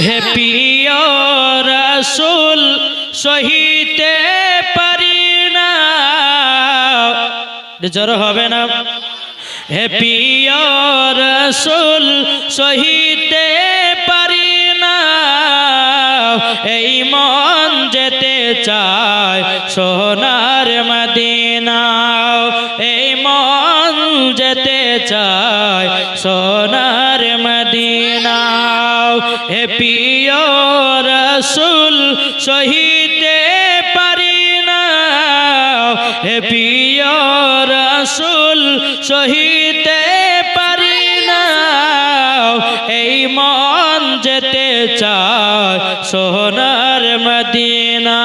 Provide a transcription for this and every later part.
হে প্রিয় রসুল, সহিতে পারি না। জ্বর হবে না? হে প্রিয় রসুল, সহিতে পারি না। এই মন যেতে চায় রসুল সহিতে পারি না। হে প্রিয় রসুল সহিতে পারি না। এই মন যেতে চায় সোনার মদিনা।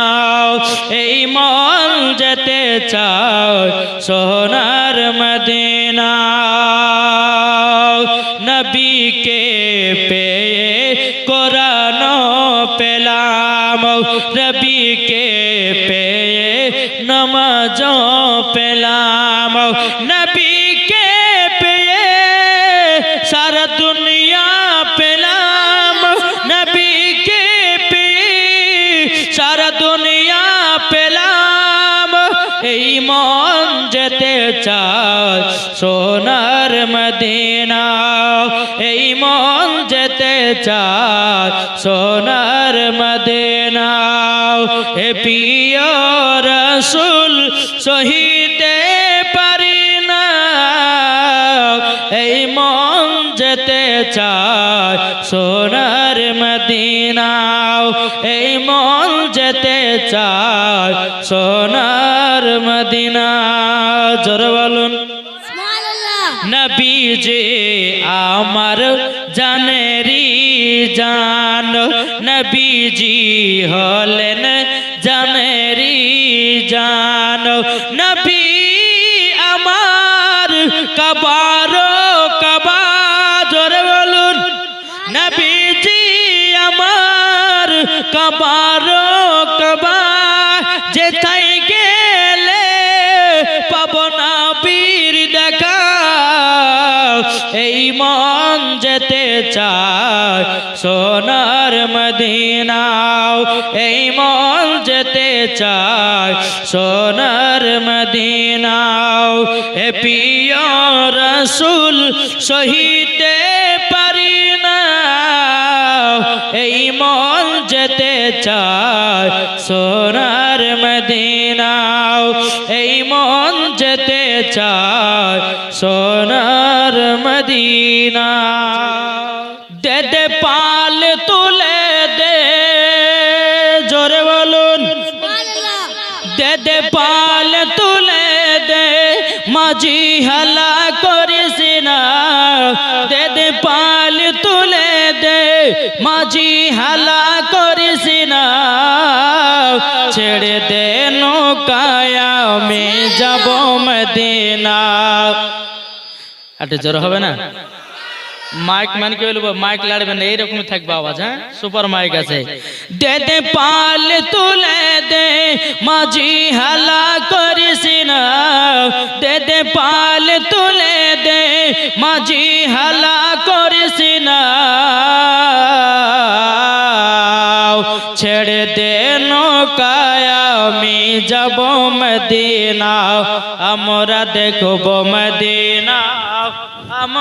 এই মন যেতে চায় সোনার মদিনা। নবীকে পেয়ে নমাজ পেলাম। নবীকে পেয়ে সারা দুনিয়া পেলাম। নবীকে পেয়ে সারা দুনিয়া পেলাম। এই মন যেতে চায় সোনার মদিনা। এই মন যেতে চায় সোনার মদিনা। রসুল সহিতে পারি না। এই মন যেতে চায় সোনার মদিনা এই মন যেতে চায় সোনার মদিনা জোর বলুন। নবী যে আমার জানেরি জান। নবীজি জানেরি জান, নবী আমার কবার কবা জোরে বলুন, নবীজি আমার কবার কবা যেথায় গেলে পাবনা বীর দেখা, এই মন যেতে চায় সোনার মদিনাও, এই মন যেতে চায় সোনার মদিনাও। এ প্রিয় রসুল, সহিতে পারি না। এই মন যেতে চায় সোনার মদিনাও। এই মন যেতে চায় সোনার মদিনা। মাঝি হালা করিস না। দে দে পাল তুলে দে মাঝি হালা করিস না। ছেড়ে দে নৌকায়, আমি যাব মদিনা একটা জ্বর হবে না? মাইক মানে কি বলব? মাইক লাড়বে না এইরকম থাকবে আওয়াজ হ্যাঁ? সুপার মাইক আছে। দে দে পাল তুলে দে, মাঝি হালা করিস না। দে দে পাল তুলে দে, মাঝি হালা করিস না। ছেড়ে দে নৌকায়, আমি যাব মদিনা আমরা দেখব মদিনা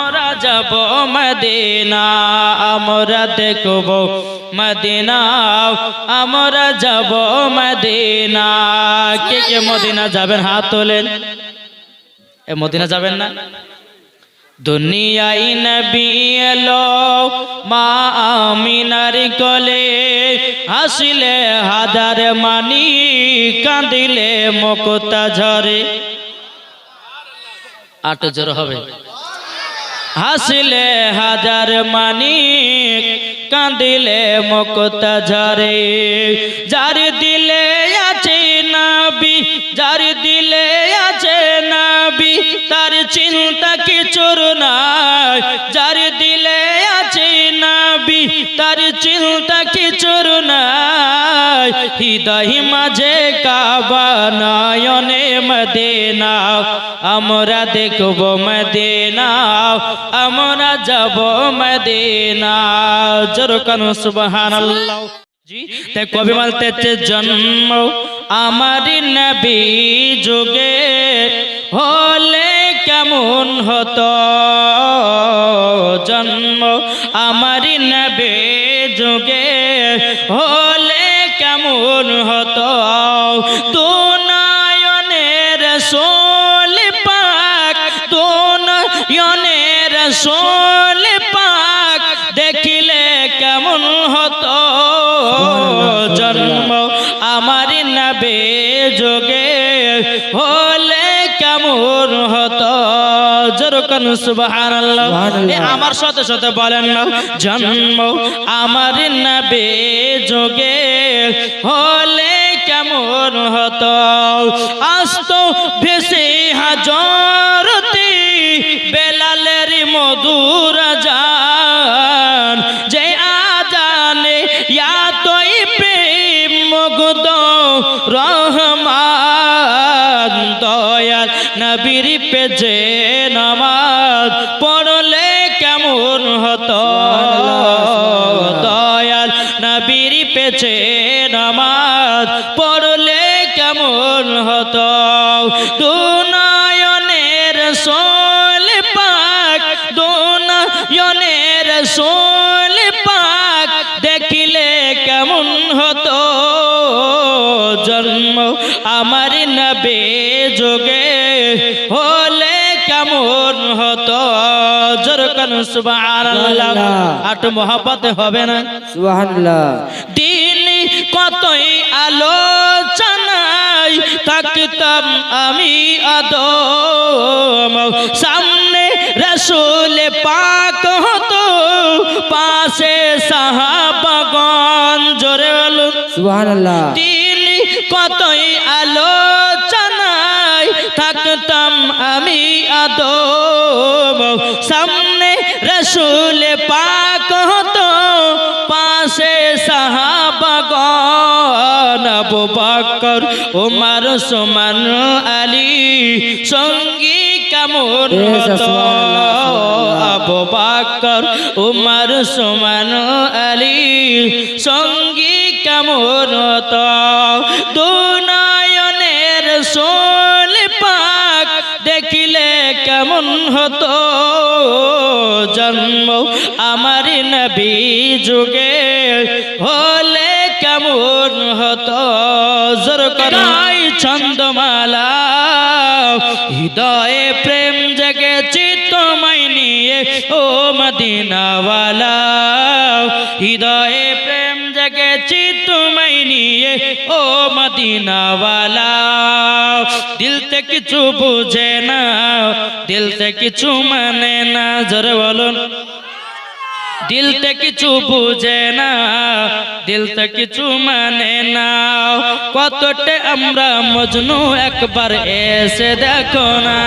আমরা যাব মদিনা, আমরা দেখব মদিনা, আমরা যাব মদিনা। কে কে মদিনা যাবেন? হাত তোলেন। এ মদিনা যাবেন না? দুনিয়াই নবী এলো, মা আমিনার গলে হাসিলে হাজার মানি কাঁদিলে মকতা ঝরে আট জোর হবে। হাসিলে হাজার মানিক, কাঁদিলে মকতা ঝরে যার দিলে আছে নাবি, যার দিলে আছে নাবি, তার চিন্তা কিছুর নাই। যার তার চিন্তা কিছুর নাই, হৃদয় মাঝে কাবা নয়নে মদিনা, আমরা দেখব মদিনা, আমরা যাব মদিনা। জোর কানু তাই কবি বলতেছে জন্ম, আমার নবী যুগে হলে কেমন হতো? জন্ম, আমার নবী যুগে হলে কেমন হতো? তো নয়নের সোল পাক তো নয়নের সোল পাক দেখিলে কেমন হতো? জন্ম আমার নবে জরকন সুবহানাল্লাহ। আমার সাথে সাথে বলেন না জন্ম আমার নবে যোগে হলে কেমন হতো? আস্ত ভেসে হাজরতি বেলালের মধুর জান যে আজানে ইয়া তোই প্রেম মুগ্ধ রহমান দয়াল নবীর পেজে নামাজ পড়লে কেমন হতো? দু নয়নের সোল পাক দু নয়নের সোল পাক দেখিলে কেমন হতো? জন্ম আমার নবে যোগে হলে কেমন হতো? জরকান সুবহানাল্লাহ। আট মহব্বত হবে না। সুবহানাল্লাহ। আমি আদম সামনে রসুল পাক হতো পাশে সাহাবাগন জোরে বলুন। সুবহানাল্লাহ। দিন কতই আলোচনায় থাকতাম আমি আদম সামনে রসুল পাক হতো পাশে সাহাবাগন আবু বকর উমার সমান আলী সঙ্গী কেমন হতো আবু বকর উমার সুমান আলী সঙ্গী কেমন হতো দু নয়নের সোল পাক দেখিলে কেমন হতো? জন্ম আমার নবী যুগে হলে কেমন হৃদয়ে প্রেম জেগেছি তোমায় নিয়ে, ও মদিনাওয়ালা। হৃদয়ে প্রেম জেগেছি তোমায় নিয়ে, ও মদিনাওয়ালা। দিল তে কিছু বুঝে না, দিল তে কিছু মানে না, জোরে বলুন। দিল তে কিছু বুঝে না, দিলতে কিছু মানে না। কতটে আমরা মজনু একবার এসে দেখো না।